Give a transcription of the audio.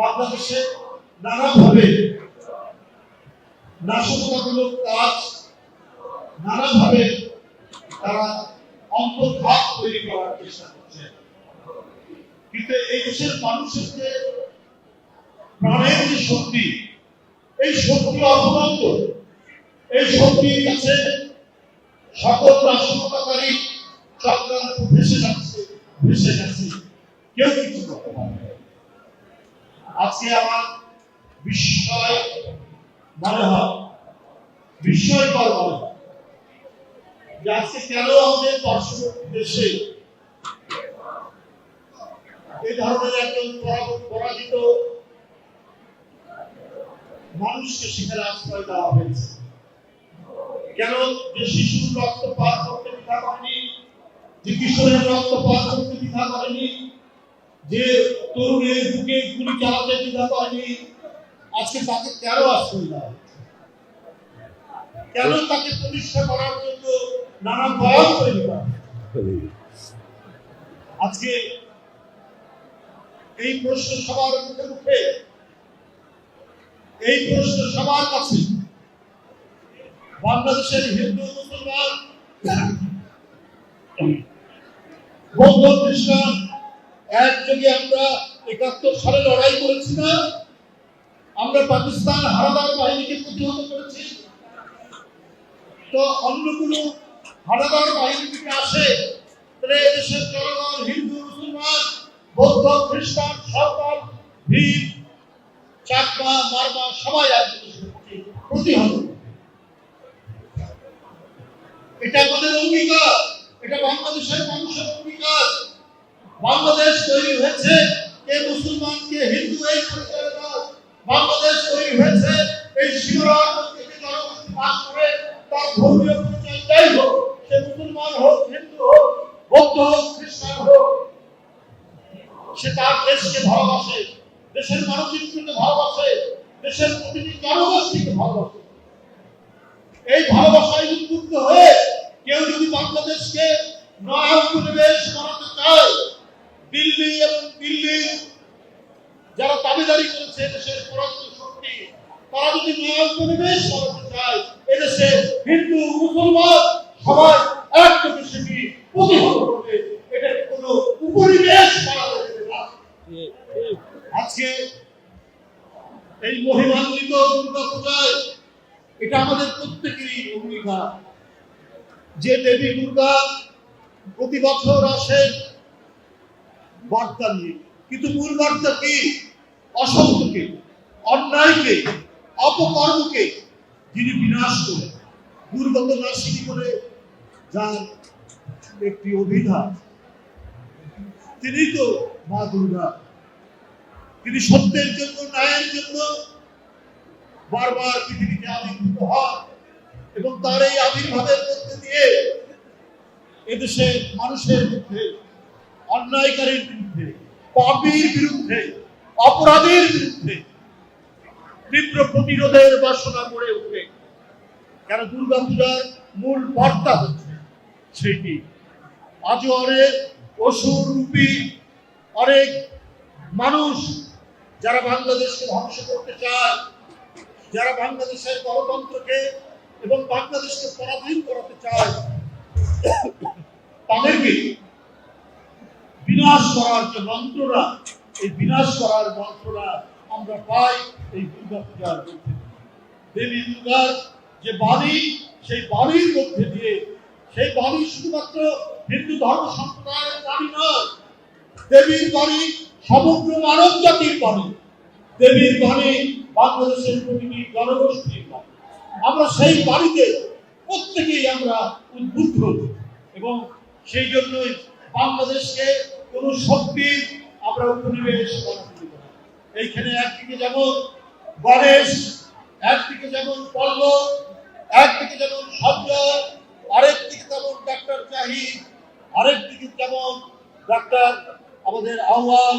বাংলাদেশে নানাভাবে নাশকতামূলক কাজ, নানাভাবে তারা অন্তর্ভাগ তৈরি করার চেষ্টা করছে কিন্তু এই দেশের মানুষের যে প্রাণের যে শক্তি, এই শক্তি অফুরন্ত এই শক্তির কাছে সকল নাশকতাকারী চক্রান্ত ভেসে যাচ্ছে ভেসে যাচ্ছে কেউ কিছু করতে পারবে। আজকে আমার বিস্ময় মনে হয় বিস্ময়কর মনে হয় যে আজকে কেন আমাদের পার্শ্ববর্তী দেশে এই ধরনের একজন পরাজিত মানুষকে সেখানে আশ্রয় দেওয়া হয়েছে। কেন যে শিশুর রক্ত পার করতে দ্বিধা করেনি, যে কিশোরের রক্ত পার করতে দ্বিধা করেনি যে তরুণের বুকে গুলি চালাতে দ্বিধা করেনি আজকে তাকে কেন আশ্রয় কেন তাকে প্রতিষ্ঠা করার জন্য নানা বয়ান তৈরি করা আজকে এই প্রশ্ন সবার মুখে মুখে, এই প্রশ্ন সবার কাছে। বাংলাদেশের হিন্দু, মুসলমান, বৌদ্ধ, খ্রিস্টান একযোগে আমরা একাত্তর সালে লড়াই করেছি না, আমরা পাকিস্তান হানাদার বাহিনীকে প্রতিহত করেছি। তো অন্য কোনো হানাদার বাহিনী থেকে আসে, তাহলে এদেশের জনগণ, হিন্দু, মুসলমান, বৌদ্ধ, খ্রিস্টান সরকার ভিড় চাকমা, মারমা, সবাই প্রতিহত। এটা আমাদের অঙ্গীকার, এটা বাংলাদেশের মানুষের অঙ্গীকার। বাংলাদেশ তৈরি হয়েছে কে মুসলমান কে হিন্দু এই। বাংলাদেশ তৈরি হয়েছে, এই তার ধর্মীয় পরিচয় যাই হোক, সে মুসলমান হোক, হিন্দু হোক, বৌদ্ধ হোক, খ্রিস্টান হোক, সে তার দেশকে ভালোবাসে, দেশের মানচিত্রকে ভালোবাসে, দেশের প্রতিটি জনগোষ্ঠীকে ভালোবাসে এই ভালোবাসায় উদ্বুদ্ধ হয়ে, কেউ যদি বাংলাদেশকে নয় উপনিবেশ বানাতে চায় দিল্লি এবং দিল্লির যারা দাবিদারি করেছে দেশের পরাক্ত শক্তি তারা উপনিবেশ বানাতে চায় এদেশে হিন্দু, মুসলমান সবাই এক সেটি প্রতিহত করবে। এটা কোনো উপনিবেশ বানাতে দেবে না। আজকে এই মহিমান্বিত দুর্গা পূজায় এটা আমাদের প্রত্যেকেরই অঙ্গীকার যে দেবী দুর্গা প্রতি বছর আসে বার্তা নিয়ে। কিন্তু মূল বার্তা কি? অসত্যকে অন্যায়কে অপকর্মকে যিনি বিনাশ করে দুর্গত নাশিনী করে যার একটি অভিধান তিনি তো মা দুর্গা। তিনি সত্যের জন্য, ন্যায়ের জন্য বারবার পৃথিবীতে আবির্ভূত হন এবং তার এই আবির্ভাবের মধ্যে দিয়ে এদেশের মানুষের মধ্যে অন্যায়কারীর বিরুদ্ধে, পাপীর বিরুদ্ধে, অপরাধীর বিরুদ্ধে প্রতিরোধের বাসনা গড়ে উঠবে। কেন দুর্গা পূজার মূল বার্তা হচ্ছে সেটি। অনেক অসুর রূপী অনেক মানুষ যারা বাংলাদেশকে ধ্বংস করতে চায়, যারা বাংলাদেশের গণতন্ত্রকে এবং বাংলাদেশকে পরাধীন করাতে চায়, তাদেরকে বিনাশ করার যে মন্ত্ররা এই বিনাশ করার মন্ত্ররা আমরা পাই এই দুর্গা পূজার মধ্যে। দেবী দুর্গার যে বাণী, সেই বাণীর মধ্যে দিয়ে, সেই বাণী শুধুমাত্র হিন্দু ধর্ম সম্প্রদায়ের বাণী নয়, দেবীর বাণী সমগ্র মানব জাতির বাণী। দেবীর বাণী বাংলাদেশের প্রতিটি জনগোষ্ঠীর বাণী। আমরা সেই বাড়িতে প্রত্যেকেই আমরা উদ্বুদ্ধ এবং সেই জন্যই বাংলাদেশকে কোন শক্তির আমরা উপনিবেশ না। এইখানে একদিকে যেমন গণেশ, একদিকে যেমন পল্ল একদিকে যেমন সঞ্জয় আরেকদিকে যেমন ডাক্তার জাহিদ, আরেকদিকে যেমন ডাক্তার আমাদের আহ্বান